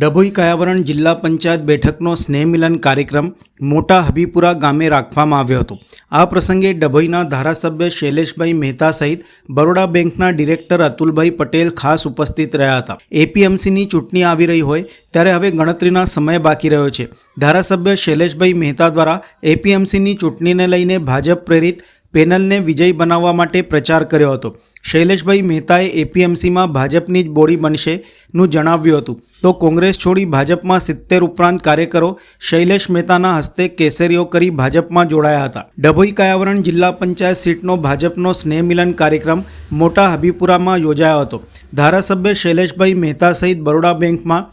ડભોઈ કયાવરણ જિલ્લા પંચાયત બેઠકનો સ્નેહમિલન કાર્યક્રમ મોટા હબીપુરા ગામે રાખવામાં આવ્યો હતો. આ પ્રસંગે ડભોઈના ધારાસભ્ય શૈલેષભાઈ મહેતા સહિત બરોડા બેંકના ડિરેક્ટર અતુલભાઈ પટેલ ખાસ ઉપસ્થિત રહ્યા હતા. એપીએમસીની ચૂંટણી આવી રહી હોય ત્યારે હવે ગણતરીના સમય બાકી રહ્યો છે. ધારાસભ્ય શૈલેષભાઈ મહેતા દ્વારા એપીએમસીની ચૂંટણીને લઈને ભાજપ પ્રેરિત પેનલને વિજય બનાવવા માટે પ્રચાર કર્યો હતો. શૈલેષભાઈ મહેતાએ એપીએમસીમાં ભાજપની જ બોડી બનશે નું જણાવ્યું હતું. તો કોંગ્રેસ છોડી ભાજપમાં સિત્તેર ઉપરાંત કાર્યકરો શૈલેષ મહેતાના હસ્તે કેસરીઓ કરી ભાજપમાં જોડાયા હતા. ડભોઈ કયાવરણ જિલ્લા પંચાયત સીટનો ભાજપનો સ્નેહમિલન કાર્યક્રમ મોટા હબીપુરામાં યોજાયો હતો. ધારાસભ્ય શૈલેષભાઈ મહેતા સહિત બરોડા બેંકમાં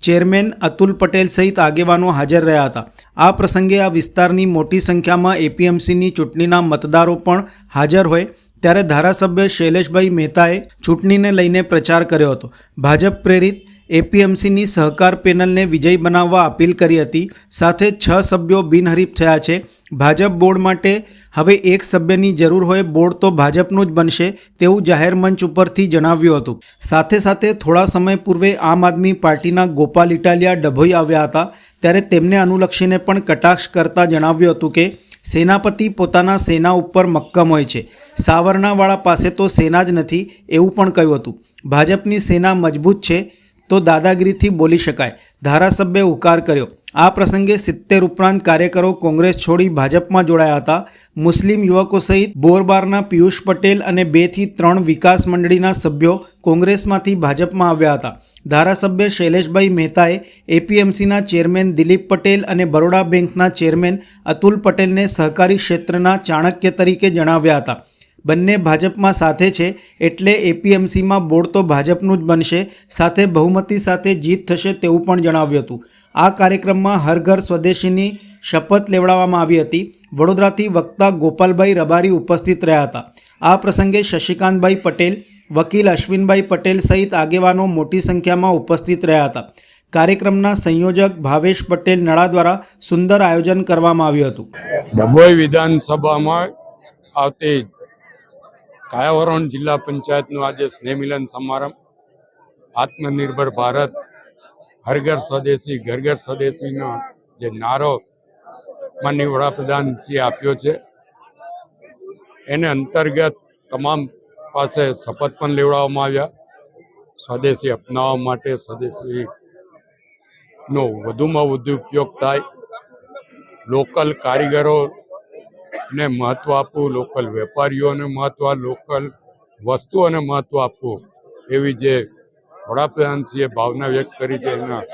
ચેરમેન અતુલ પટેલ સહિત આગેવાનો હાજર રહ્યા હતા. આ પ્રસંગે આ વિસ્તારની મોટી સંખ્યામાં એપીએમસીની ચૂંટણીના મતદારો પણ હાજર હોય ત્યારે ધારાસભ્ય શૈલેષભાઈ મહેતાએ ચૂંટણીને લઈને પ્રચાર કર્યો હતો. ભાજપ પ્રેરિત એપીએમસીની સહકાર પેનલને વિજય બનાવવા અપીલ કરી હતી. સાથે છ સભ્યો બિનહરીફ થયા છે. ભાજપ બોર્ડ માટે હવે એક સભ્યની જરૂર હોય બોર્ડ તો ભાજપનું જ બનશે તેવું જાહેર મંચ ઉપરથી જણાવ્યું હતું. સાથે સાથે થોડા સમય પૂર્વે આમ આદમી પાર્ટીના ગોપાલ ઇટાલિયા ડભોઈ આવ્યા હતા. ત્યારે તેમને અનુલક્ષીને પણ કટાક્ષ કરતા જણાવ્યું હતું કે, સેનાપતિ પોતાના સેના ઉપર મક્કમ હોય છે. સાવરણાવાળા પાસે તો સેના જ નથી, એવું પણ કહ્યું હતું. ભાજપની સેના મજબૂત છે તો દાદાગીરીથી બોલી શકાય. ધારાસભ્યે ઉકાર કર્યો. આ પ્રસંગે સિત્તેર ઉપરાંત કાર્યકરો કોંગ્રેસ છોડી ભાજપમાં જોડાયા હતા. મુસ્લિમ યુવકો સહિત બોરબારના પિયુષ પટેલ અને બેથી ત્રણ વિકાસ મંડળીના સભ્યો કોંગ્રેસમાંથી ભાજપમાં આવ્યા હતા. ધારાસભ્ય શૈલેષભાઈ મહેતાએ એપીએમસીના ચેરમેન દિલીપ પટેલ અને બરોડા બેંકના ચેરમેન અતુલ પટેલને સહકારી ક્ષેત્રના ચાણક્ય તરીકે જણાવ્યા હતા. બંને ભાજપમાં સાથે છે એટલે એપીએમસીમાં બોર્ડ તો ભાજપનું જ બનશે, સાથે બહુમતી સાથે જીત થશે તેવું પણ જણાવ્યું હતું. આ કાર્યક્રમમાં હર ઘર સ્વદેશીની શપથ લેવડાવવામાં આવી હતી. વડોદરાથી વક્તા ગોપાલભાઈ રબારી ઉપસ્થિત રહ્યા હતા. આ પ્રસંગે શશિકાંતભાઈ પટેલ, વકીલ અશ્વિનભાઈ પટેલ સહિત આગેવાનો મોટી સંખ્યામાં ઉપસ્થિત રહ્યા હતા. કાર્યક્રમના સંયોજક ભાવેશ પટેલ નડા દ્વારા સુંદર આયોજન કરવામાં આવ્યું હતું. ડભોઈ વિધાનસભામાં આવતી કાયાવરણ જિલ્લા પંચાયતનું આજે સ્નેહમિલન સમારંભ. આત્મનિર્ભર ભારત હર ઘર સ્વદેશી ઘર ઘર સ્વદેશીનો જે નારો માનની વડાપ્રધાનશ્રીએ આપ્યો છે. એને અંતર્ગત તમામ પાસે શપથ પણ લેવડાવવામાં આવ્યા. સ્વદેશી અપનાવવા માટે સ્વદેશીનો વધુમાં વધુ ઉપયોગ થાય. લોકલ કારીગરો ને મહત્વ આપવું લોકલ વેપારીઓને મહત્વ, લોકલ વસ્તુઓને મહત્વ આપવું. એવી જે વડાપ્રધાનશ્રીએ ભાવના વ્યક્ત કરી છે, એના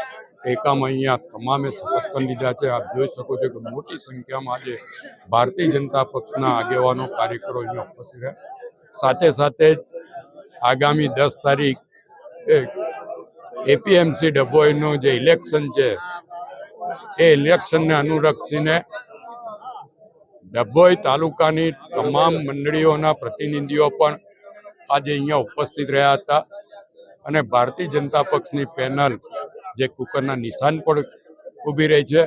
ટેકામાં અહીંયા તમામે શપથ પણ લીધા છે. આપ જોઈ શકો છો કે મોટી સંખ્યામાં આજે ભારતીય જનતા પક્ષના આગેવાનો કાર્યકરો અહીંયા ઉપસ્થિત રહ્યા. સાથે સાથે આગામી દસ તારીખ એપીએમસી ડભોઈનું જે ઇલેક્શન છે, એ ઇલેક્શનને અનુલક્ષીને ડભોઈ તાલુકાની તમામ મંડળીઓના પ્રતિનિધિઓ પણ આજે અહીંયા ઉપસ્થિત રહ્યા હતા અને ભારતીય જનતા પક્ષની પેનલ જે કુકરના નિશાન પર ઊભી રહી છે,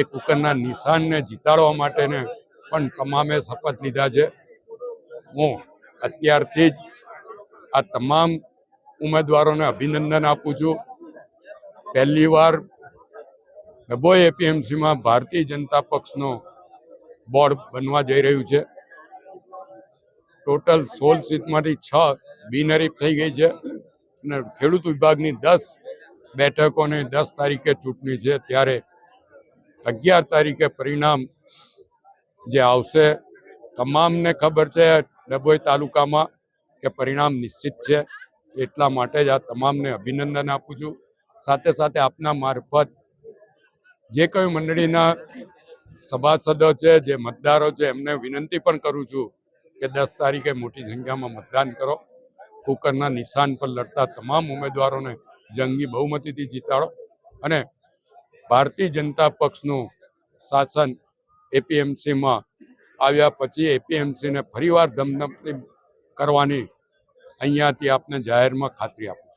એ કુકરના નિશાનને જીતાડવા માટેને પણ તમામે શપથ લીધા છે. હું અત્યારથી જ આ તમામ ઉમેદવારોને અભિનંદન આપું છું. પહેલી વાર ડભોઈ એપીએમસીમાં ભારતીય જનતા પક્ષનો બોર્ડ બનવા જઈ રહ્યું છે. ટોટલ સોળ સીટમાંથી છ બિનહરીફ થઈ ગઈ છે અને ખેડૂત વિભાગની દસ બેઠકોને દસ તારીખે ચૂંટણી છે. ત્યારે અગિયાર તારીખે પરિણામ જે આવશે તમામને ખબર છે ડભોઈ તાલુકામાં કે પરિણામ નિશ્ચિત છે. એટલા માટે જ આ તમામને અભિનંદન આપું છું. સાથે સાથે આપના મારફત જે કોઈ મંડળીના સભાસદો છે, જે મતદારો છે, એમને વિનંતી પણ કરું છું કે દસ તારીખે મોટી સંખ્યામાં મતદાન કરો. કુકરના નિશાન પર લડતા તમામ ઉમેદવારોને જંગી બહુમતીથી જીતાડો અને ભારતીય જનતા પક્ષનું શાસન એપીએમસીમાં આવ્યા પછી એપીએમસીને ફરીવાર ધમધમતી કરવાની અહીંયાથી આપને જાહેરમાં ખાતરી આપું